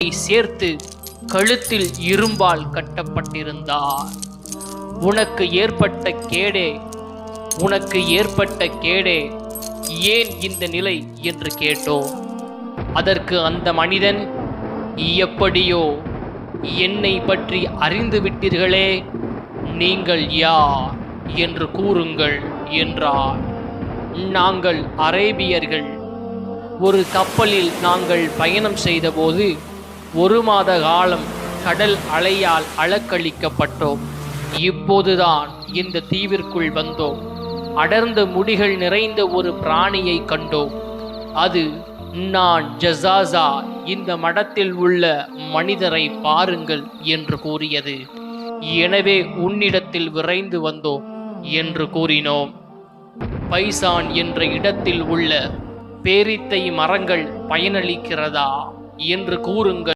சேர்த்து கழுத்தில் இரும்பால் கட்டப்பட்டிருந்தார். உனக்கு ஏற்பட்ட கேடே உனக்கு ஏற்பட்ட கேடே ஏன் இந்த நிலை என்று கேட்டோம். அதற்கு அந்த மனிதன் எப்படியோ என்னை பற்றி அறிந்து விட்டீர்களே நீங்கள் யார் என்று கூறுங்கள் என்றார். நாங்கள் அரேபியர்கள். ஒரு கப்பலில் நாங்கள் பயணம் செய்தபோது ஒரு மாத காலம் கடல் அலையால் அளக்களிக்கப்பட்டோம் இப்போதுதான் இந்த தீவிற்குள் வந்தோம். அடர்ந்த முடிகள் நிறைந்த ஒரு பிராணியை கண்டோம். அது நான் ஜசாசா இந்த மடத்தில் உள்ள மனிதரை பாருங்கள் என்று கூறியது. எனவே உன்னிடத்தில் விரைந்து வந்தோம் என்று கூறினோம். பைசான் என்ற இடத்தில் உள்ள பேரித்தை மரங்கள் பயனளிக்கிறதா என்று கூறுங்கள்.